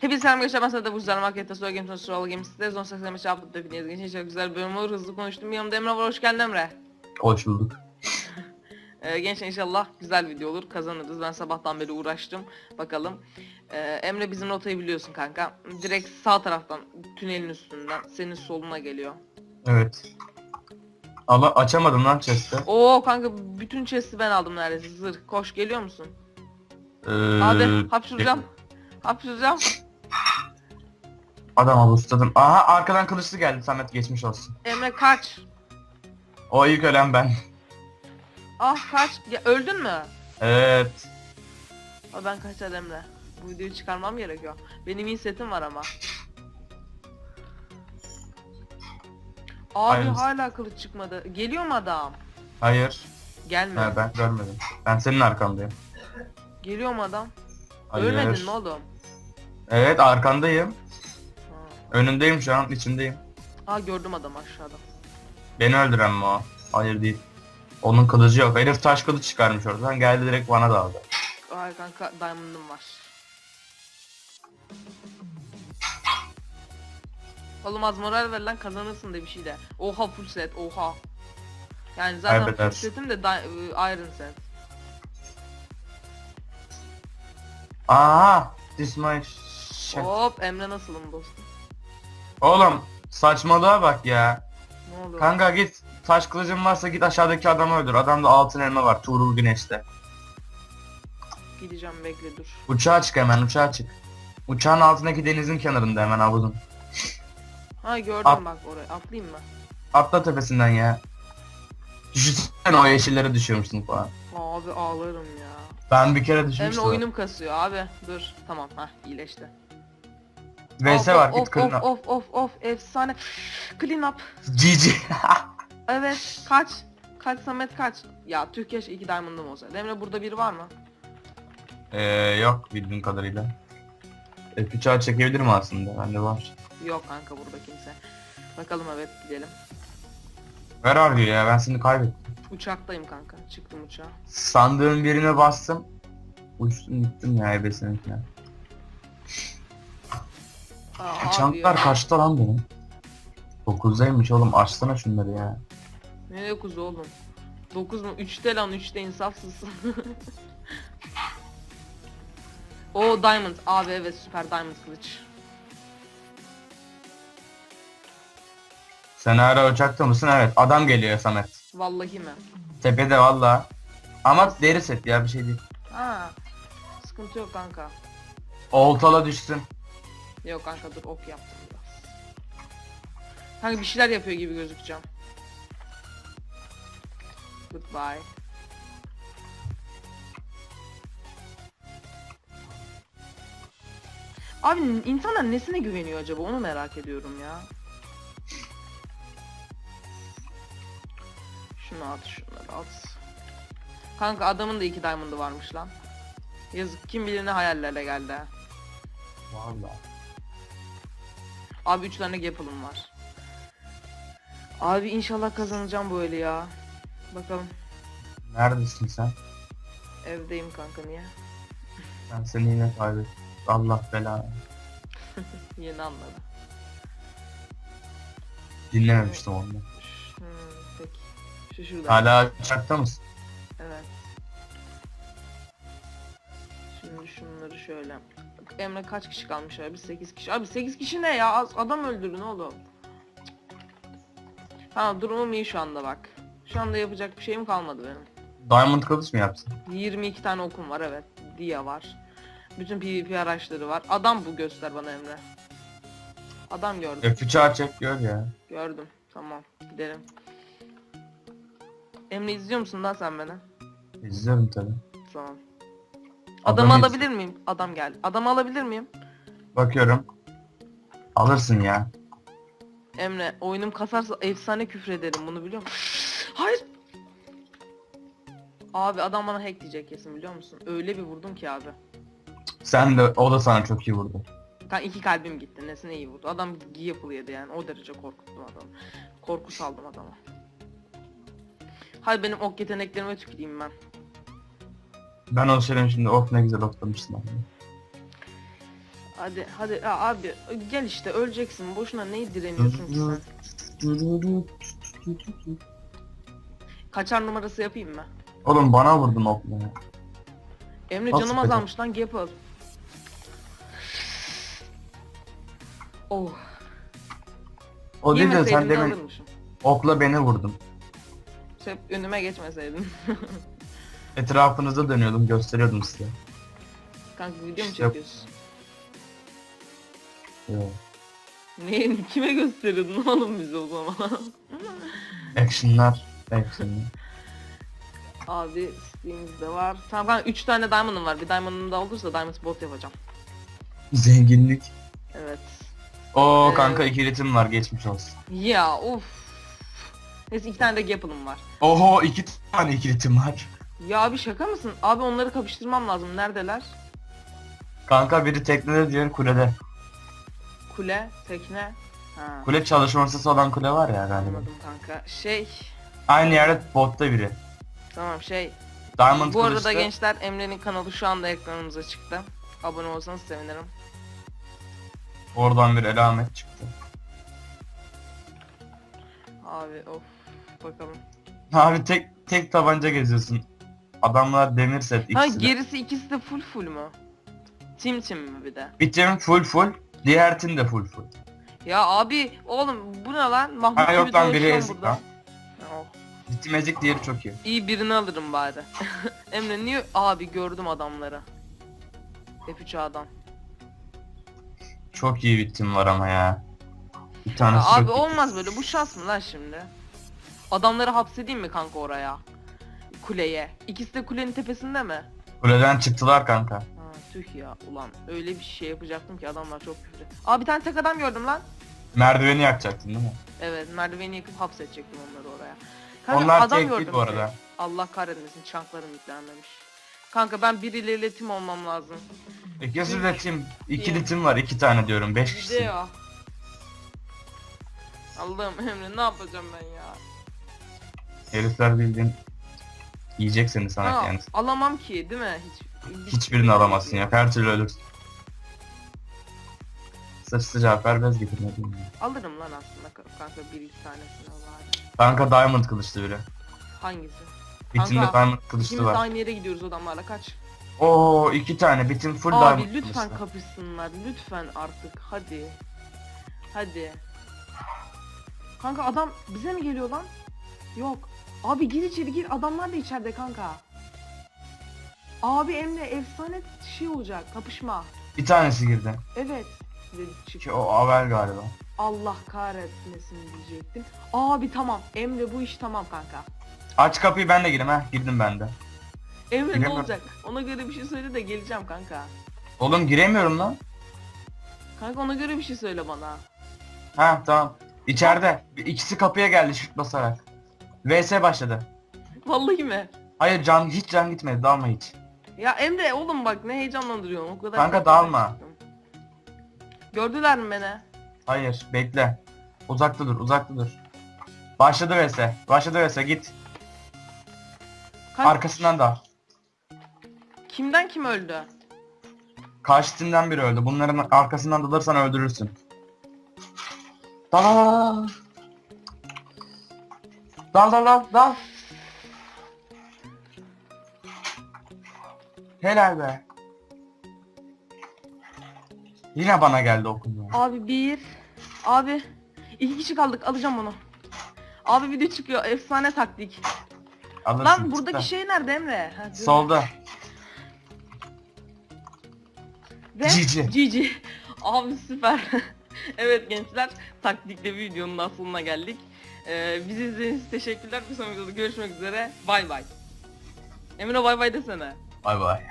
Hepinize selam arkadaşlar ben Sadece Burcu'dan Market'te Soya Games'ın Survival Games'te son 85 yaptık hepiniz geçen çok güzel bir bölüm olur hızlı konuştum. Yanımda Emre var hoş geldin Emre. Hoş bulduk. ee, Gençler inşallah güzel video olur kazanırız. Ben sabahtan beri uğraştım bakalım. Ee, Emre bizim rotayı biliyorsun kanka. Direkt sağ taraftan tünelin üstünden senin soluna geliyor. Evet. Ama açamadım lan chest'i. Oo kanka bütün chest'i ben aldım neredeyse zırh. Koş geliyor musun? Ee, Abi hapşıracağım. hapşıracağım Adam avustadım. Aha arkadan kılıçlı geldi Samet geçmiş olsun. Emre kaç O ilk ölen ben. ah kaç ya, öldün mü? Evet. Abi ben kaçar Emre. Bu videoyu çıkarmam gerekiyor. Benim iyi setim var ama. Abi Aynısı. hala kılıç çıkmadı. Geliyor mu adam? Hayır. Gelmiyor. Ha, ben görmedim. Ben senin arkandayım. Geliyor mu adam? Hayır. Ölmedin mi oğlum? Evet arkandayım. Önündeyim şu an içindeyim. Aa gördüm adam aşağıda. Beni öldüren mi o? Hayır değil. Onun kılıcı yok. Herif taş kılıç çıkarmış oradan. Geldi direkt bana daldı. Ay kanka diamond'ım var. Oğlum az moral ver lan kazanırsın de bir şey de. Oha full set oha. Yani zaten full Kaybedersin. setim de di- ıı, iron set. Aha! This my shit. Hop Emre nasılım dostum? Oğlum saçmalığa bak ya. Ne oluyor? Kanka git taş kılıcın varsa git aşağıdaki adamı öldür. Adamda altın elma var Tuğrul Güneş'te. Gideceğim bekle dur. Uçağa çık hemen uçağa çık. Uçağın altındaki denizin kenarında hemen havuzun. Ha gördüm At- bak oraya. Atlayayım mı? Atla tepesinden ya. Düşünsene o yeşillere düşüyormuşsun falan. Abi ağlarım ya. Ben bir kere düşmüştüm. oyunum kasıyor abi. Dur. Tamam ha iyileşti. VS var of, git of, kırına. of of of efsane. Clean up. GG. Evet kaç. Kaç Samet kaç. Ya Türkiye 2 diamond'ım olsa. Emre burada biri var mı? Eee yok bildiğim kadarıyla. F3'e çekebilirim aslında. Bende var. Yok kanka burada kimse. Bakalım evet gidelim. Ver abi ya ben seni kaybettim. Uçaktayım kanka. Çıktım uçağa. Sandığın birine bastım. Uçtum gittim ya ebesininkiler. Aa, Çanklar kaçta lan benim? 9'daymış oğlum açsana şunları ya. Ne 9 oğlum? 9 mu? 3'te lan 3'te insafsızsın. o diamond. Abi evet süper diamond kılıç. Sen hala uçakta mısın? Evet. Adam geliyor Samet. Vallahi mi? Tepede valla. Ama deri set ya bir şey değil. Ha. Sıkıntı yok kanka. Oltala düşsün. Yok kanka dur ok yaptım biraz. Kanka bir şeyler yapıyor gibi gözükeceğim. Goodbye. Abi insanlar nesine güveniyor acaba onu merak ediyorum ya. Şunu at şunları at. Kanka adamın da iki diamond'ı varmış lan. Yazık kim bilir ne hayallerle geldi ha. Valla. Abi 3 tane gapalım var. Abi inşallah kazanacağım böyle ya. Bakalım. Neredesin sen? Evdeyim kanka niye? Ben seni yine kaybettim. Allah belanı. Yeni anladım. Dinlememiştim onu. Hmm, peki. Şu şurada. Hala uçakta mısın? Şöyle. Emre kaç kişi kalmış abi? 8 kişi. Abi 8 kişi ne ya? Az adam öldürün oğlum. Ha durumum iyi şu anda bak. Şu anda yapacak bir şeyim kalmadı benim. Diamond kılıç mı yapsın? 22 tane okum var evet. Dia var. Bütün PvP araçları var. Adam bu göster bana Emre. Adam gördüm. F3'e çek gör ya. Gördüm. Tamam. Gidelim. Emre izliyor musun lan sen beni? İzliyorum tabi. Tamam. Adamı iz- alabilir miyim? Adam geldi. Adamı alabilir miyim? Bakıyorum. Alırsın ya. Emre oyunum kasarsa efsane küfür ederim bunu biliyor musun? Hayır. Abi adam bana hack diyecek kesin biliyor musun? Öyle bir vurdum ki abi. Sen de o da sana çok iyi vurdu. Kan iki kalbim gitti. Nesine iyi vurdu. Adam yapılı yedi yani. O derece korkuttum adamı. Korku saldım adama. Hay benim ok yeteneklerime tüküreyim ben. Ben o şeyden şimdi of ne güzel oklamışsın. abi. Hadi hadi ya abi gel işte öleceksin. Boşuna neyi direniyorsun ki sen? Kaçar numarası yapayım mı? Oğlum bana vurdun okla. ya. Emre Nasıl canım kaçar? azalmış lan Gapple. Oh. O değil de sen de demin alırmışım. okla beni vurdun. Hep önüme geçmeseydin. Etrafınızda dönüyordum gösteriyordum size. Kanka video mu İşte- çekiyorsun? Yo. Neyi kime gösteriyordun oğlum bize o zaman? Action'lar. Action'lar. Abi Steam'de var. Tamam kanka 3 tane diamond'ım var. Bir diamond'ım da olursa diamond bot yapacağım. Zenginlik. Evet. Oo Ee, kanka iki ritim var geçmiş olsun. Ya of. Neyse iki tane de Gapple'ım var. Oho iki tane iki ritim var. Ya abi şaka mısın? Abi onları kapıştırmam lazım. Neredeler? Kanka biri teknede diğeri kulede. Kule, tekne. Ha. Kule çalışması olan kule var ya galiba. Anladım kanka. Şey, Aynı yerde botta biri. tamam şey. Diamond Bu arada kılıçlı. gençler Emre'nin kanalı şu anda ekranımıza çıktı. Abone olsanız sevinirim. Oradan bir alamet çıktı. Abi of bakalım. Abi tek tek tabanca geziyorsun. Adamlar demir set Ha ikisi de. gerisi ikisi de full full mu? Team team mi bir de? Bir tim full full. Diğer tim de full full. Ya abi oğlum bu ne lan? Mahmut Ha yok lan biri ezik lan. Oh, Bir tim ezik diğeri çok iyi. İyi birini alırım bari. Emre niye? Abi gördüm adamları. F3 adam. Çok iyi bir tim var ama ya. Bir tane Ya abi olmaz böyle bu şans mı lan şimdi? Adamları hapsedeyim mi kanka oraya? Kuleye. İkisi de kulenin tepesinde mi? Kuleden çıktılar kanka. Ha tüh ya ulan öyle bir şey yapacaktım ki adamlar çok küfür. Aa bir tane tek adam gördüm lan. Merdiveni yakacaktın değil mi? Evet merdiveni yakıp hapsedecektim onları oraya. Kanka, Onlar adam tek değil gördüm bu bir de. arada. Allah kahretmesin çanklarım yüklenmemiş. Kanka ben birileriyle tim olmam lazım. İkisi de tim. İkili Tim. var. iki tane diyorum. Beş Bir de kişi. ya. Allah'ım Emre ne yapacağım ben ya? Herifler bildiğin yiyecek seni sana Ha, yani. alamam ki değil mi? Hiç, Hiçbirini alamazsın ya. Her türlü ölürsün. Sırf sıcak ver bez getirme değil mi? Alırım lan aslında ka- kanka bir iki tanesini var. Kanka diamond kılıçlı biri. Hangisi? Bitimde Kanka, diamond kılıçlı İkimiz de var. aynı yere gidiyoruz adamlarla kaç. Oo iki tane bitim full diamond Abi lütfen kılıçlı. kapışsınlar lütfen artık hadi. Hadi. Kanka adam bize mi geliyor lan? Yok. Abi gir içeri gir adamlar da içeride kanka. Abi Emre efsane şey olacak kapışma. Bir tanesi girdi. Evet. Dedi çık. Ki o Avel galiba. Allah kahretmesin diyecektim. Abi tamam Emre bu iş tamam kanka. Aç kapıyı ben de gireyim ha. Girdim ben de. Emre ne olacak? Ona göre bir şey söyle de geleceğim kanka. Oğlum giremiyorum lan. Kanka ona göre bir şey söyle bana. Ha tamam. İçeride. İkisi kapıya geldi shift basarak. VS başladı. Vallahi mi? Hayır can hiç can gitmedi dalma hiç. Ya Emre oğlum bak ne heyecanlandırıyorsun o kadar. Kanka, dalma. çıktım. Gördüler mi beni? Hayır bekle. Uzakta dur uzakta dur. Başladı VS. Başladı VS git. Kanka, Arkasından da. Kimden kim öldü? Karşı timden biri öldü. Bunların arkasından dalırsan öldürürsün. Dal dal dal. Dal dal. Helal be. Yine bana geldi okul ya. Abi bir. Abi. iki kişi kaldık alacağım onu. Abi video çıkıyor efsane taktik. Alırsın, Lan buradaki tıkla. şey nerede Emre? Ha. Solda. Ve GG. GG. Abi süper. evet gençler taktikle videonun da sonuna geldik. Ee, bizi izlediğiniz için teşekkürler. Bir sonraki videoda görüşmek üzere. Bay bay. Emre bay bay desene. Bay bay.